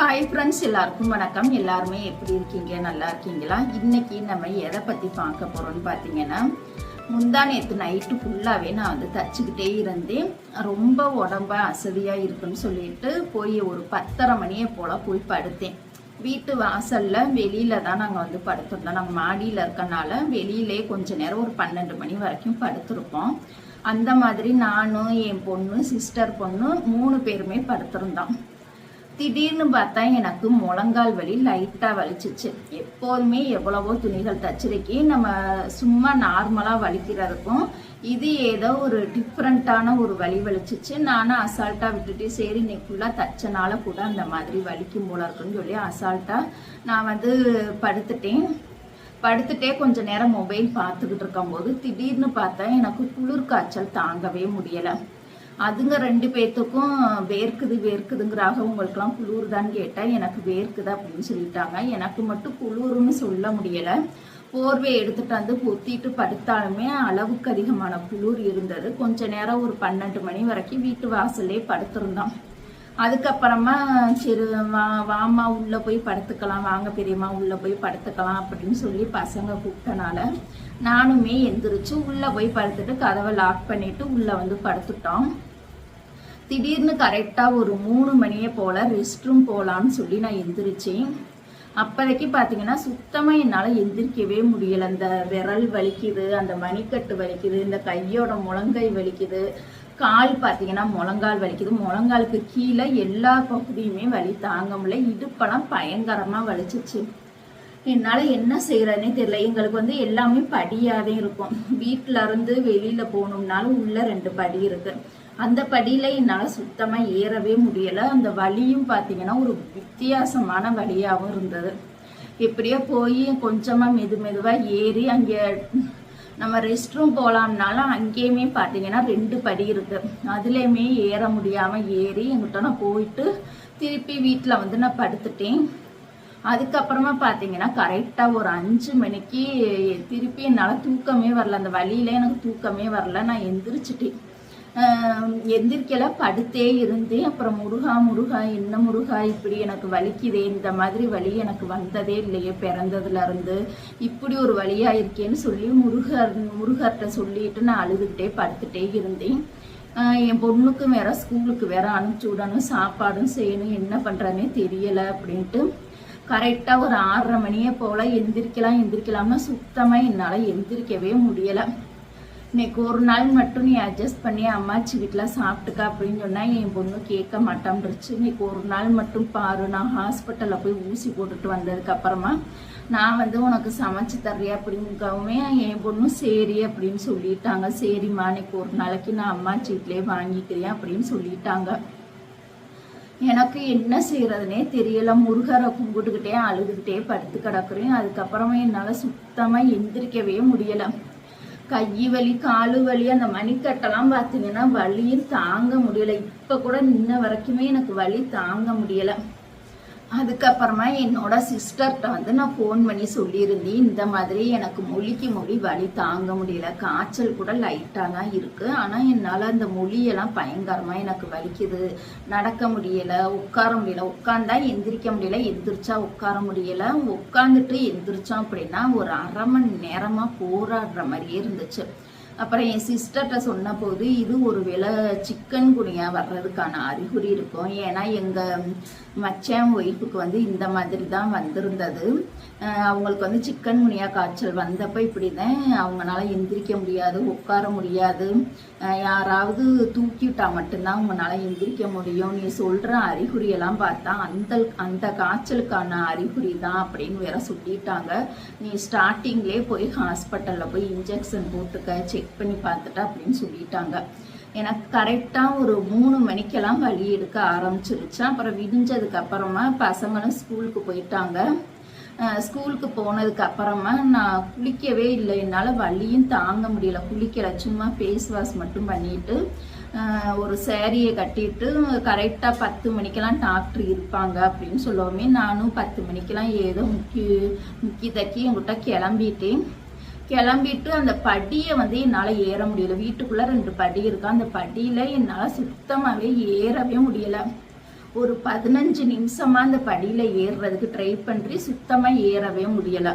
Hi friends எல்லாருக்கும் வணக்கம். எல்லாருமே எப்படி இருக்கீங்க? நல்லா இருக்கீங்களா? இன்னைக்கு நம்ம எதை பற்றி பார்க்க போகிறோம்னு பார்த்தீங்கன்னா முந்தா நேற்று நைட்டு ஃபுல்லாகவே நான் வந்து தச்சுக்கிட்டே இருந்தேன். ரொம்ப உடம்ப அசதியாக இருக்குன்னு சொல்லிட்டு போய் ஒரு பத்தரை மணியை போல் போய் படுத்தேன். வீட்டு வாசலில் வெளியில் தான் நாங்கள் வந்து படுத்திருந்தோம். நாங்கள் மாடியில் இருக்கனால வெளியிலே கொஞ்ச நேரம் ஒரு பன்னெண்டு மணி வரைக்கும் படுத்திருப்போம். அந்த மாதிரி நானும் என் பொண்ணு சிஸ்டர் பொண்ணு மூணு பேருமே படுத்திருந்தோம். திடீர்னு பார்த்தா எனக்கு முழங்கால் வலி லைட்டாக வலிச்சிச்சு. எப்போதுமே எவ்வளவோ துணிகள் தச்சிருக்கி நம்ம சும்மா நார்மலாக வலிக்கிறதுக்கும் இது ஏதோ ஒரு டிஃப்ரெண்ட்டான ஒரு வலி வலிச்சிச்சு. நானும் அசால்ட்டாக விட்டுட்டு சரி இன்னைக்கு ஃபுல்லாக தச்சனால கூட அந்த மாதிரி வலிக்கும் போல இருக்குன்னு சொல்லி அசால்ட்டாக நான் வந்து படுத்துட்டேன். படுத்துட்டே கொஞ்ச நேரம் மொபைல் பார்த்துக்கிட்டு இருக்கும்போது திடீர்னு பார்த்தா எனக்கு குளிர் காய்ச்சல் தாங்கவே முடியலை. அதுங்க ரெண்டு பேர்த்துக்கும் வேர்க்குது வேர்க்குதுங்கிறாக உங்களுக்குலாம் குளிர்தான்னு கேட்டால் எனக்கு வேர்க்குது அப்படின்னு சொல்லிட்டாங்க. எனக்கு மட்டும் குளிர்னு சொல்ல முடியலை. போர்வை எடுத்துகிட்டு வந்து பொத்திட்டு படுத்தாலுமே அளவுக்கு அதிகமான குளிர் இருந்தது. கொஞ்ச நேரம் ஒரு பன்னெண்டு மணி வரைக்கும் வீட்டு வாசல்லே படுத்திருந்தோம். அதுக்கப்புறமா சரி வா வாமா உள்ளே போய் படுத்துக்கலாம் வாங்க பெரியம்மா உள்ளே போய் படுத்துக்கலாம் அப்படின்னு சொல்லி பசங்க கூப்பிட்டனால நானுமே எந்திரிச்சு உள்ளே போய் படுத்துட்டு கதவை லாக் பண்ணிட்டு உள்ளே வந்து படுத்துட்டோம். திடீர்னு கரெக்டாக ஒரு மூணு மணியை போல் ரெஸ்ட் ரூம் போகலான்னு சொல்லி நான் எந்திரிச்சேன். அப்போதைக்கு பார்த்தீங்கன்னா சுத்தமாக என்னால் எந்திரிக்கவே முடியலை. அந்த விரல் வலிக்குது அந்த மணிக்கட்டு வலிக்குது இந்த கையோட முழங்கை வலிக்குது கால் பார்த்தீங்கன்னா முழங்கால் வலிக்குது. முழங்காலுக்கு கீழே எல்லா பகுதியுமே வலி தாங்க முடியல. இடுப்பெல்லாம் பயங்கரமாக வலிச்சிச்சு. என்னால் என்ன செய்கிறதுனே தெரியல. எங்களுக்கு வந்து எல்லாமே படியாகவே இருக்கும். வீட்டில இருந்து வெளியில் போகணும்னாலும் உள்ளே ரெண்டு படி இருக்குது அந்த படியில் என்னால் சுத்தமாக ஏறவே முடியலை. அந்த வலியும் பார்த்தீங்கன்னா ஒரு வித்தியாசமான வழியாகவும் இருந்தது. எப்படியோ போய் கொஞ்சமாக மெது மெதுவாக ஏறி அங்கே நம்ம ரெஸ்ட் ரூம் போகலாம்னாலும் அங்கேயுமே பார்த்தீங்கன்னா ரெண்டு படி இருக்குது அதுலேயுமே ஏற முடியாமல் ஏறி எங்கிட்ட நான் போயிட்டு திருப்பி வீட்டில் வந்து நான் படுத்துட்டேன். அதுக்கப்புறமா பார்த்தீங்கன்னா கரெக்டாக ஒரு அஞ்சு மணிக்கு திருப்பி என்னால் தூக்கமே வரல. அந்த வழியில் எனக்கு தூக்கமே வரல. நான் எந்திரிச்சிட்டேன். எந்திரிக்கல படுத்தே இருந்தேன் அப்புறம் முருகா முருகா என்ன முருகா இப்படி எனக்கு வலிக்குதே இந்த மாதிரி வலி எனக்கு வந்ததே இல்லையே பிறந்ததுல இருந்து. இப்படி ஒரு வழியா இருக்கேன்னு சொல்லி முருகர் முருகர்கிட்ட சொல்லிட்டு நான் அழுதுகிட்டே படுத்துட்டே இருந்தேன். என் பொண்ணுக்கும் வேற ஸ்கூலுக்கு வேற அனுப்பிச்சி விடணும் சாப்பாடும் செய்யணும் என்ன பண்றதுனே தெரியல அப்படின்ட்டு. கரெக்டாக ஒரு ஆறரை மணியை போல் எந்திரிக்கலாம் எந்திரிக்கலாம்னா சுத்தமாக என்னால் எந்திரிக்கவே முடியலை. இன்னைக்கு ஒரு நாள் மட்டும் நீ அட்ஜஸ்ட் பண்ணி அம்மாச்சி வீட்டில் சாப்பிட்டுக்க அப்படின்னு சொன்னால் என் பொண்ணு கேட்க மாட்டான்ருச்சு. இன்னைக்கு ஒரு நாள் மட்டும் பாரு நான் ஹாஸ்பிட்டலில் போய் ஊசி போட்டுட்டு வந்ததுக்கப்புறமா நான் வந்து உனக்கு சமைச்சு தர்றேன் அப்படிங்கவுமே என் பொண்ணும் சரி அப்படின்னு சொல்லிட்டாங்க. சரிம்மா இன்னைக்கு ஒரு நாளைக்கு நான் அம்மாச்சி வீட்டிலே வாங்கிக்கிறேன் அப்படின்னு சொல்லிட்டாங்க. எனக்கு என்ன செய்யறதுனே தெரியல. முருகரை கும்பிட்டுக்கிட்டே அழுதுகிட்டே படுத்து கிடக்குறேன். அதுக்கப்புறமா என்னால் சுத்தமாக எந்திரிக்கவே முடியலை. கை வலி காலு வலி அந்த மணிக்கட்டெல்லாம் பார்த்தீங்கன்னா வலியும் தாங்க முடியலை. இப்போ கூட நின்ன வரைக்குமே எனக்கு வலி தாங்க முடியலை. அதுக்கப்புறமா என்னோட சிஸ்டர்கிட்ட வந்து நான் ஃபோன் பண்ணி சொல்லியிருந்தேன். இந்த மாதிரி எனக்கு மொழிக்கு மொழி வலி தாங்க முடியல. காய்ச்சல் கூட லைட்டாக தான் இருக்குது ஆனால் என்னால் அந்த மொழியெல்லாம் பயங்கரமாக எனக்கு வலிக்குது. நடக்க முடியலை உட்கார முடியல. உட்காந்தா எந்திரிக்க முடியல எந்திரிச்சா உட்கார முடியல. உட்காந்துட்டு எந்திரிச்சோம் அப்படின்னா ஒரு அரை மணி நேரமாக போராடுற மாதிரியே இருந்துச்சு. அப்புறம் என் சிஸ்டர்கிட்ட சொன்ன போது இது ஒரு விலை சிக்கன் குனியா வர்றதுக்கான அறிகுறி இருக்கும். ஏன்னா எங்கள் மச்சான் ஒய்ஃபுக்கு வந்து இந்த மாதிரி தான் வந்திருந்தது. அவங்களுக்கு வந்து சிக்கன் குனியா காய்ச்சல் வந்தப்போ இப்படி தான் அவங்களால எந்திரிக்க முடியாது உட்கார முடியாது. யாராவது தூக்கிவிட்டா மட்டும்தான் அவங்களால எந்திரிக்க முடியும். நீ சொல்கிற அறிகுறியெல்லாம் பார்த்தா அந்த அந்த காய்ச்சலுக்கான அறிகுறி தான் அப்படின்னு வேற சொல்லிட்டாங்க. நீ ஸ்டார்டிங்லேயே போய் ஹாஸ்பிட்டலில் போய் இன்ஜெக்ஷன் போட்டுக்க செக் பண்ணி பார்த்துட்டா அப்படின்னு சொல்லிட்டாங்க. எனக்கு கரெக்டாக ஒரு மூணு மணிக்கெல்லாம் வழி எடுக்க ஆரம்பிச்சிருச்சு. அப்புறம் விடிஞ்சதுக்கு அப்புறமா பசங்களும் ஸ்கூலுக்கு போயிட்டாங்க. ஸ்கூலுக்கு போனதுக்கு அப்புறமா நான் குளிக்கவே இல்லை. என்னால் வலியும் தாங்க முடியல. குளிக்கல. சும்மா ஃபேஸ் வாஷ் மட்டும் பண்ணிட்டு ஒரு சேரீயை கட்டிட்டு கரெக்டாக பத்து மணிக்கெல்லாம் டாக்டர் இருப்பாங்க அப்படின்னு சொல்லவுமே நானும் பத்து மணிக்கெல்லாம் ஏதோ முக்கி முக்கி தக்கி என்கிட்ட கிளம்பிட்டேன். கிளம்பிட்டு அந்த படியை வந்து என்னால் ஏற முடியல. வீட்டுக்குள்ளே ரெண்டு படி இருக்கு. அந்த படியில் என்னால் சுத்தமாகவே ஏறவே முடியலை. ஒரு பதினஞ்சு நிமிஷமாக அந்த படியில் ஏறுறதுக்கு ட்ரை பண்ணி சுத்தமாக ஏறவே முடியலை.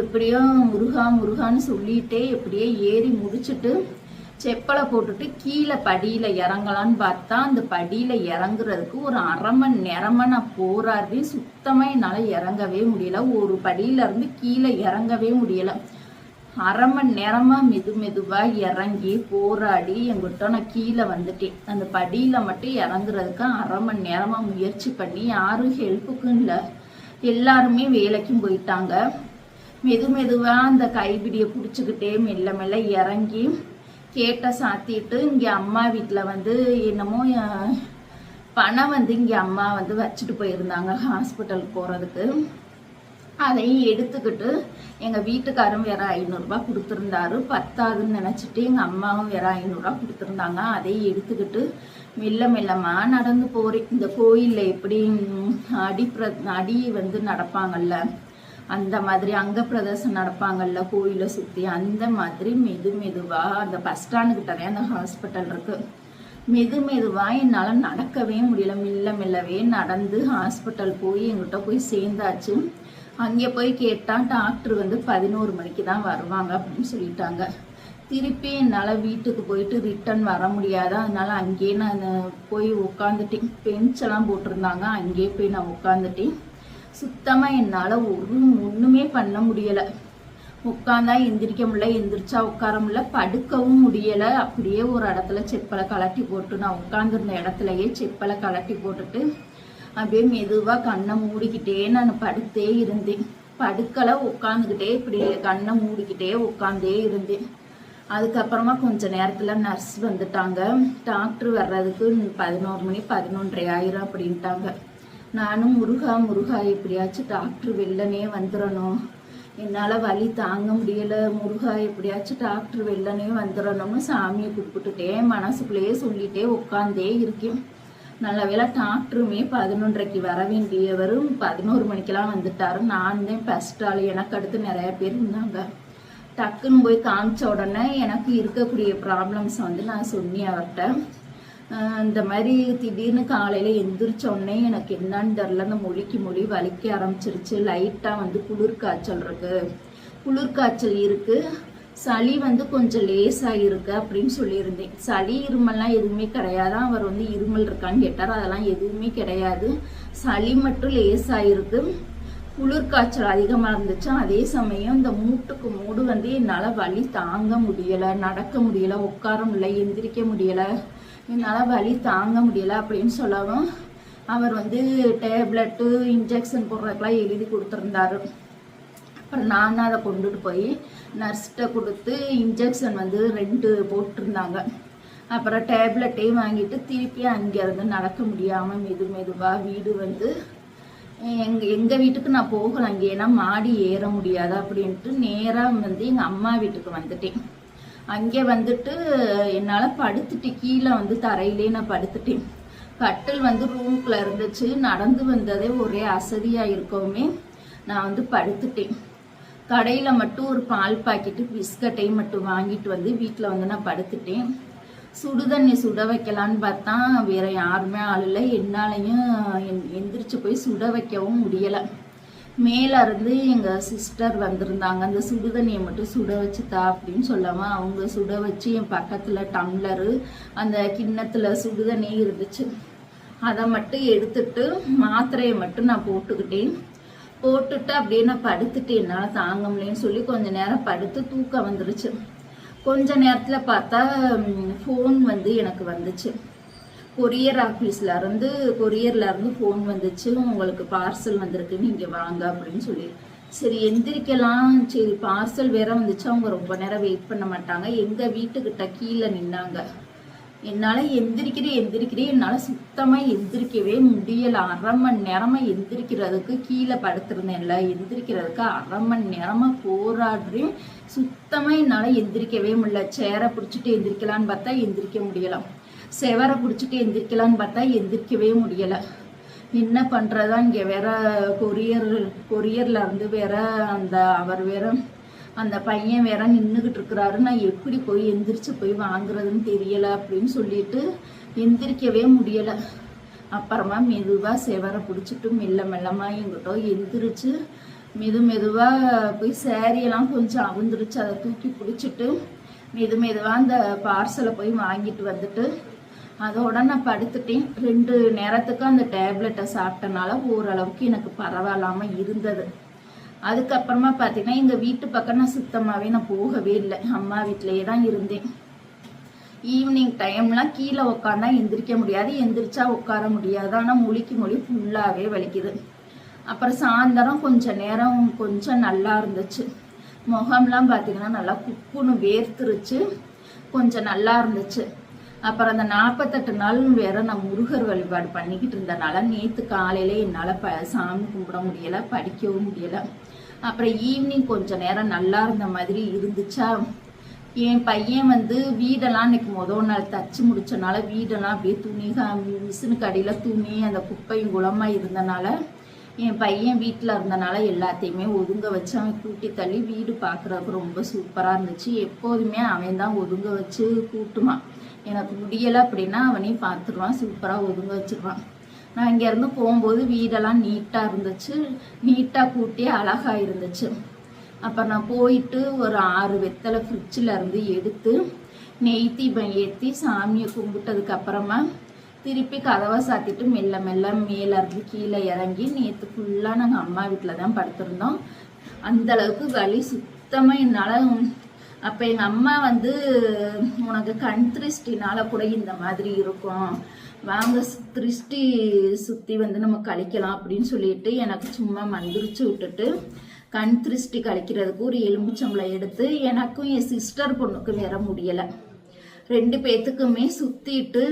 எப்படியோ முருகா முருகான்னு சொல்லிட்டே எப்படியோ ஏறி முடிச்சுட்டு செப்பலை போட்டுட்டு கீழே படியில் இறங்கலான்னு பார்த்தா அந்த படியில் இறங்குறதுக்கு ஒரு அரை மணி நேரமாக நான் போராடி சுத்தமாக என்னால் இறங்கவே முடியல. ஒரு படியில இருந்து கீழே இறங்கவே முடியலை. அரை மணி நேரமா மெது மெதுவா இறங்கி போராடி எங்கிட்ட நான் கீழே வந்துட்டேன். அந்த படியில மட்டும் இறங்குறதுக்கு அரை மணி நேரமா முயற்சி பண்ணி யாரும் ஹெல்ப்புக்கும் இல்லை. எல்லாருமே வேலைக்கும் போயிட்டாங்க. மெது மெதுவா அந்த கைப்பிடியை பிடிச்சிக்கிட்டே மெல்ல மெல்ல இறங்கி கேட்டை சாத்திட்டு இங்கே அம்மா வீட்டில் வந்து என்னமோ பணம் வந்து இங்கே அம்மா வந்து வச்சுட்டு போயிருந்தாங்க ஹாஸ்பிட்டலுக்கு போகிறதுக்கு அதையும் எடுத்துக்கிட்டு எங்கள் வீட்டுக்காரும் வேற ஐநூறுரூபா கொடுத்துருந்தாரு. பத்தாதுன்னு நினச்சிட்டு எங்கள் அம்மாவும் வேற ஐநூறுரூவா கொடுத்துருந்தாங்க. அதையும் எடுத்துக்கிட்டு மெல்ல மெல்லமாக நடந்து போகிறேன் இந்த கோயிலில் எப்படி அடி பிர அடி வந்து நடப்பாங்கல்ல அந்த மாதிரி அங்க பிரதேசம் நடப்பாங்கல்ல கோயிலை சுற்றி அந்த மாதிரி மெது மெதுவாக அந்த பஸ் ஸ்டாண்டுக்கிட்டவே அந்த ஹாஸ்பிட்டல் இருக்குது மெது மெதுவாக என்னால் நடக்கவே முடியல. மெல்ல மெல்லவே நடந்து ஹாஸ்பிட்டல் போய் எங்கிட்ட போய் சேர்ந்தாச்சு. அங்கே போய் கேட்டால் டாக்டர் வந்து பதினோரு மணிக்கு தான் வருவாங்க அப்படின்னு சொல்லிட்டாங்க. திருப்பி என்னால் வீட்டுக்கு போயிட்டு ரிட்டர்ன் வர முடியாது. அதனால் அங்கேயே நான் போய் உட்காந்துட்டேன் பெஞ்செல்லாம் போட்டிருந்தாங்க. அங்கேயே போய் நான் உட்காந்துட்டேன் சுத்தமாக என்னால் ஒரு ஒன்றுமே பண்ண முடியலை. உட்காந்தா எந்திரிக்க முடியல எந்திரிச்சா உட்கார முடியல படுக்கவும் முடியலை. அப்படியே ஒரு இடத்துல செப்பலை கலட்டி போட்டு நான் உட்காந்துருந்த இடத்துலயே செப்பலை கலட்டி போட்டுட்டு அப்படியே மெதுவாக கண்ணை மூடிக்கிட்டே நான் படுத்தே இருந்தேன். படுக்கலை உட்காந்துக்கிட்டே இப்படி கண்ணை மூடிக்கிட்டே உட்காந்தே இருந்தேன். அதுக்கப்புறமா கொஞ்ச நேரத்தில் நர்ஸ் வந்துட்டாங்க. டாக்டர் வர்றதுக்கு பதினோரு மணி பதினொன்றரை ஆயிரம் அப்படின்ட்டாங்க. நானும் முருகா முருகா எப்படியாச்சும் டாக்டர் வெள்ளனே வந்துடணும் என்னால் வலி தாங்க முடியலை. முருகா எப்படியாச்சும் டாக்டர் வெள்ளனே வந்துடணும்னு சாமியை கூப்பிட்டுட்டே மனசுக்குள்ளேயே சொல்லிட்டே உட்காந்தே இருக்கேன். நல்ல வேலை டாக்டருமே பதினொன்றரைக்கு வர வேண்டியவரும் பதினோரு மணிக்கெல்லாம் வந்துட்டாரு. நான் தான் ஃபஸ்ட் ஆள். எனக்கு அடுத்து நிறைய பேர் இருந்தாங்க. டக்குன்னு போய் காமிச்ச உடனே எனக்கு இருக்கக்கூடிய ப்ராப்ளம்ஸ் வந்து நான் சொன்னி அவர்கிட்ட. இந்த மாதிரி திடீர்னு காலையில் எந்திரிச்ச உடனே எனக்கு என்னன்னு தெரில அந்த மொழிக்கு மொழி வலிக்க ஆரம்பிச்சிருச்சு. லைட்டாக வந்து குளிர் காய்ச்சல் இருக்குது குளிர் காய்ச்சல் இருக்குது சளி வந்து கொஞ்சம் லேசாக இருக்கு அப்படின்னு சொல்லியிருந்தேன். சளி இருமல்லாம் எதுவுமே கிடையாது. அவர் வந்து இருமல் இருக்கான்னு கேட்டார். அதெல்லாம் எதுவுமே கிடையாது. சளி மட்டும் லேசாக இருக்கு. குளிர் காய்ச்சல் அதிகமாக இருந்துச்சு. அதே சமயம் இந்த மூட்டுக்கு மூடு வந்து என்னால் வலி தாங்க முடியலை. நடக்க முடியலை. உட்கார முடியல. எந்திரிக்க முடியலை. என்னால் வலி தாங்க முடியலை அப்படின்னு சொல்லவும் அவர் வந்து டேப்லெட்டு இன்ஜெக்ஷன் போடுறதுக்கெல்லாம் எழுதி கொடுத்துருந்தாரு. அப்புறம் நான் அதை கொண்டுட்டு போய் நர்ஸ்கிட்ட கொடுத்து இன்ஜெக்ஷன் வந்து ரெண்டு போட்டிருந்தாங்க. அப்புறம் டேப்லெட்டையும் வாங்கிட்டு திருப்பி அங்கேருந்து நடக்க முடியாமல் மெது மெதுவாக வீடு வந்து எங்கள் எங்கள் வீட்டுக்கு நான் போகல அங்கே ஏன்னா மாடி ஏற முடியாது அப்படின்ட்டு நேராக வந்து எங்கள் அம்மா வீட்டுக்கு வந்துட்டேன். அங்கே வந்துட்டு என்னால் படுத்துட்டு கீழே வந்து தரையிலே நான் படுத்துட்டேன். கட்டில் வந்து ரூம்குள்ளே இருந்துச்சு. நடந்து வந்ததே ஒரே அசதியாக இருக்கவுமே நான் வந்து படுத்துட்டேன். கடையில் மட்டும் ஒரு பால் பாக்கெட்டு பிஸ்கட்டையும் மட்டும் வாங்கிட்டு வந்து வீட்டில் வந்து நான் படுத்துட்டேன். சுடுதண்ணி சுட வைக்கலான்னு பார்த்தா வேற யாருமே ஆள் இல்லை. என்னாலையும் எந்- எந்திரிச்சு போய் சுட வைக்கவும் முடியலை. மேலே இருந்து எங்கள் சிஸ்டர் வந்திருந்தாங்க. அந்த சுடுதண்ணியை மட்டும் சுட வச்சுதா அப்படின்னு சொல்லாம அவங்க சுட வச்சு என் பக்கத்தில் டம்ளரு அந்த கிண்ணத்தில் சுடுதண்ணி இருந்துச்சு. அதை மட்டும் எடுத்துட்டு மாத்திரையை மட்டும் நான் போட்டுக்கிட்டேன். போட்டுட்டு அப்படியே நான் படுத்துட்டு என்னால் தாங்க முடியலன்னு சொல்லி கொஞ்ச நேரம் படுத்து தூக்கம் வந்துருச்சு. கொஞ்ச நேரத்தில் பார்த்தா ஃபோன் வந்து எனக்கு வந்துச்சு. கொரியர் ஆஃபீஸ்லேருந்து இருந்து கொரியர்ல இருந்து ஃபோன் வந்துச்சு. உங்களுக்கு பார்சல் வந்திருக்கு நீங்கள் வாங்க அப்படின்னு சொல்லி. சரி எந்திரிக்கலாம். சரி பார்சல் வேற வந்துச்சு. அவங்க ரொம்ப நேரம் வெயிட் பண்ண மாட்டாங்க. எங்கள் வீட்டுக்கிட்ட கீழே நின்னாங்க. என்னால் எந்திரிக்கிறேன் எந்திரிக்கிறேன் என்னால் சுத்தமாக எந்திரிக்கவே முடியல. அரை மணி நேரமாக எந்திரிக்கிறதுக்கு கீழே படுத்திருந்தேன்ல. எந்திரிக்கிறதுக்கு அரை மணி நேரமாக போராடுறேன். சுத்தமாக என்னால் எந்திரிக்கவே முடியல. சேரை பிடிச்சிட்டு எந்திரிக்கலான்னு பார்த்தா எந்திரிக்க முடியலை. செவரை பிடிச்சிட்டு எந்திரிக்கலான்னு பார்த்தா எந்திரிக்கவே முடியலை. என்ன பண்ணுறதா இங்கே வேற கொரியர் கொரியரில் இருந்து வேற அந்த அவர் வேற அந்த பையன் வேற நின்றுக்கிட்டு இருக்கிறாரு. நான் எப்படி போய் எந்திரிச்சு போய் வாங்குறதுன்னு தெரியல அப்படின்னு சொல்லிட்டு எந்திரிக்கவே முடியல. அப்புறமா மெதுவாக செவரை பிடிச்சிட்டு மெல்ல மெல்லமாக எங்கிட்ட எந்திரிச்சு மெது மெதுவாக போய் சேரியெல்லாம் கொஞ்சம் அவுந்துருச்சு அதை தூக்கி பிடிச்சிட்டு மெது மெதுவாக அந்த பார்சலை போய் வாங்கிட்டு வந்துட்டு அதோட நான் படுத்துட்டேன். ரெண்டு நேரத்துக்கு அந்த டேப்லெட்டை சாப்பிட்டனால ஓரளவுக்கு எனக்கு பரவாயில்லாமல் இருந்தது. அதுக்கப்புறமா பார்த்தீங்கன்னா எங்கள் வீட்டு பக்கம் நான் சுத்தமாகவே நான் போகவே இல்லை. அம்மா வீட்டிலேயே தான் இருந்தேன். ஈவினிங் டைம்லாம் கீழே உட்காந்தா எந்திரிக்க முடியாது. எந்திரிச்சா உட்கார முடியாது. ஆனால் மொழிக்கு மொழி ஃபுல்லாகவே வலிக்குது. அப்புறம் சாயந்தரம் கொஞ்சம் நேரம் கொஞ்சம் நல்லா இருந்துச்சு. முகம்லாம் பார்த்தீங்கன்னா நல்லா குப்புன்னு வேர்த்துருச்சு. கொஞ்சம் நல்லா இருந்துச்சு. அப்புறம் அந்த நாற்பத்தெட்டு நாள் வேற நான் முருகர் வழிபாடு பண்ணிக்கிட்டு இருந்தனால நேற்று காலையில என்னால் ப சாமி கும்பிட முடியலை படிக்கவும் முடியலை. அப்புறம் ஈவினிங் கொஞ்சம் நேரம் நல்லா இருந்த மாதிரி இருந்துச்சா? என் பையன் வந்து வீடெல்லாம் இன்னைக்கு முதல் நாள் தச்சு முடிச்சனால வீடெல்லாம் அப்படியே துணி மிஷினுக்கு அடியில் துணி அந்த குப்பையும் குளமாக இருந்தனால என் பையன் வீட்டில் இருந்தனால எல்லாத்தையுமே ஒதுங்க வச்சு அவன் கூட்டி தள்ளி வீடு பார்க்குறதுக்கு ரொம்ப சூப்பராக இருந்துச்சு. எப்போதுமே அவன் தான் ஒதுங்க வச்சு கூட்டுமான் எனக்கு முடியலை அப்படின்னா அவனையும் பார்த்துருவான் சூப்பராக ஒதுங்க வச்சுருவான். நான் இங்கேருந்து போகும்போது வீடெல்லாம் நீட்டாக இருந்துச்சு. நீட்டாக கூட்டி அழகாக இருந்துச்சு. அப்போ நான் போயிட்டு ஒரு ஆறு வெத்தலை ஃப்ரிட்ஜில் இருந்து எடுத்து நெய் தீபம் ஏற்றி சாமியை கும்பிட்டதுக்கு அப்புறமா திருப்பி கதவை சாத்திட்டு மெல்ல மெல்ல மேலே இருந்து கீழே இறங்கி நேற்று ஃபுல்லாக நாங்கள் அம்மா வீட்டில் தான் படுத்திருந்தோம். அந்த அளவுக்கு வலி சுத்தமாக என்னால் அப்போ எங்கள் அம்மா வந்து உனக்கு கண் திருஷ்டினால கூட இந்த மாதிரி இருக்கும். வாங்க திருஷ்டி சுற்றி வந்து நம்ம கழிக்கலாம் அப்படின்னு சொல்லிட்டு எனக்கு சும்மா மந்திரிச்சு விட்டுட்டு கண் திருஷ்டி கழிக்கிறதுக்கு ஒரு எலும்புச்சம்பளம் எடுத்து எனக்கும் என் சிஸ்டர் பொண்ணுக்கு வேற முடியலை. ரெண்டு பேத்துக்குமே சுத்திட்டு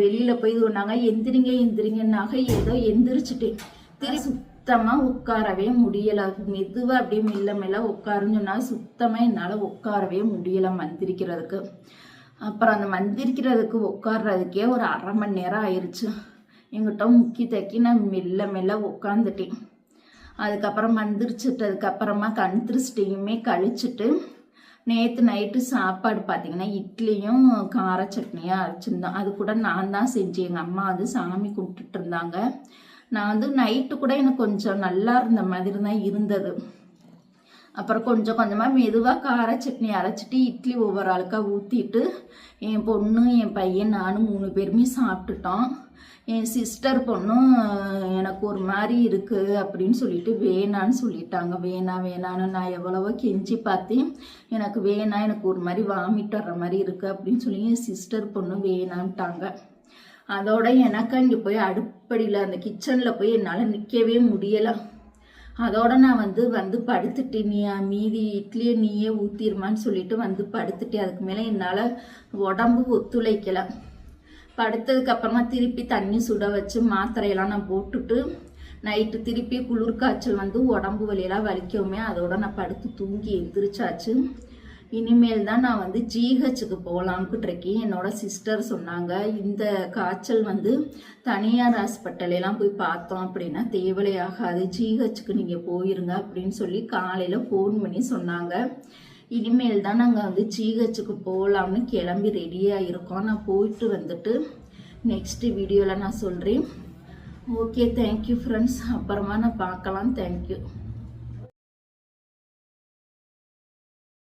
வெளியில போய் இது பண்ணாங்க எந்திரிங்க எந்திரிங்கன்னாக ஏதோ எந்திரிச்சிட்டேன். திரு சுத்தமா உட்காரவே முடியல. மெதுவா அப்படியே மெல்ல மெல்ல உட்காருன்னு சொன்னா சுத்தமா என்னால உட்காரவே முடியல மந்திரிக்கிறதுக்கு. அப்புறம் அந்த மந்திரிக்கிறதுக்கு உட்காடுறதுக்கே ஒரு அரை மணி நேரம் ஆயிடுச்சு எங்கிட்ட முக்கி தக்கி நான் மெல்ல மெல்ல உட்காந்துட்டேன் அதுக்கப்புறம் மந்திரிச்சிட்டதுக்கு அப்புறமா கண் திருஷ்டியுமே கழிச்சிட்டு நேற்று நைட்டு சாப்பாடு பார்த்தீங்கன்னா இட்லியும் கார சட்னியும் அரைச்சிருந்தோம் அது கூட நான் தான் செஞ்சேன். எங்கள் அம்மா வந்து சாமி கும்பிட்டுட்டு இருந்தாங்க. நான் வந்து நைட்டு கூட எனக்கு கொஞ்சம் நல்லா இருந்த மாதிரி தான் இருந்தது. அப்புறம் கொஞ்சம் கொஞ்சமாக மெதுவாக கார சட்னி அரைச்சிட்டு இட்லி ஒவ்வொரு ஆளுக்காக ஊற்றிட்டு என் பொண்ணு என் பையன் நானும் மூணு பேருமே சாப்பிட்டுட்டோம். என் சிஸ்டர் பொண்ணும் எனக்கு ஒரு மாதிரி இருக்குது அப்படின்னு சொல்லிட்டு வேணான்னு சொல்லிட்டாங்க. வேணாம் வேணான்னு நான் எவ்வளவோ கெஞ்சி பார்த்தேன். எனக்கு வேணாம் எனக்கு ஒரு மாதிரி வாமிட் வர்ற மாதிரி இருக்குது அப்படின்னு சொல்லி என் சிஸ்டர் பொண்ணு வேணான்ட்டாங்க. அதோட எனக்கு அங்கே போய் அடுப்படியில் அந்த கிச்சனில் போய் என்னால் நிற்கவே முடியலை. அதோட நான் வந்து வந்து படுத்துட்டு நீ மீதி இட்லியை நீயே ஊற்றிடுமான்னு சொல்லிட்டு வந்து படுத்துட்டேன். அதுக்கு மேலே என்னால் உடம்பு ஒத்துழைக்கலை. படுத்ததுக்கப்புறமா திருப்பி தண்ணி சுட வச்சு மாத்திரையெல்லாம் நான் போட்டுட்டு நைட்டு திருப்பி குளிர் காய்ச்சல் வந்து உடம்பு வலியெல்லாம் வலிக்கவுமே அதோட நான் படுத்து தூங்கி எந்திரிச்சாச்சு. இனிமேல் தான் நான் வந்து ஜிஹெச்சுக்கு போகலான்ட்டு இருக்கேன் என்னோட சிஸ்டர் சொன்னாங்க இந்த காய்ச்சல் வந்து தனியார் ஹாஸ்பிட்டலெல்லாம் போய் பார்த்தோம் அப்படின்னா தேவலை ஆகாது ஜிஹெச்சுக்கு நீங்கள் போயிருங்க அப்படின்னு சொல்லி காலையில் ஃபோன் பண்ணி சொன்னாங்க. இனிமேல் தான் நாங்கள் வந்து ஜிஹெச்சுக்கு போகலாம்னு கிளம்பி ரெடியாக இருக்கோம். நான் போயிட்டு வந்துட்டு நெக்ஸ்ட் வீடியோவில் நான் சொல்கிறேன் ஓகே தேங்க்யூ ஃப்ரெண்ட்ஸ் அப்புறமா நான் பார்க்கலாம். தேங்க்யூ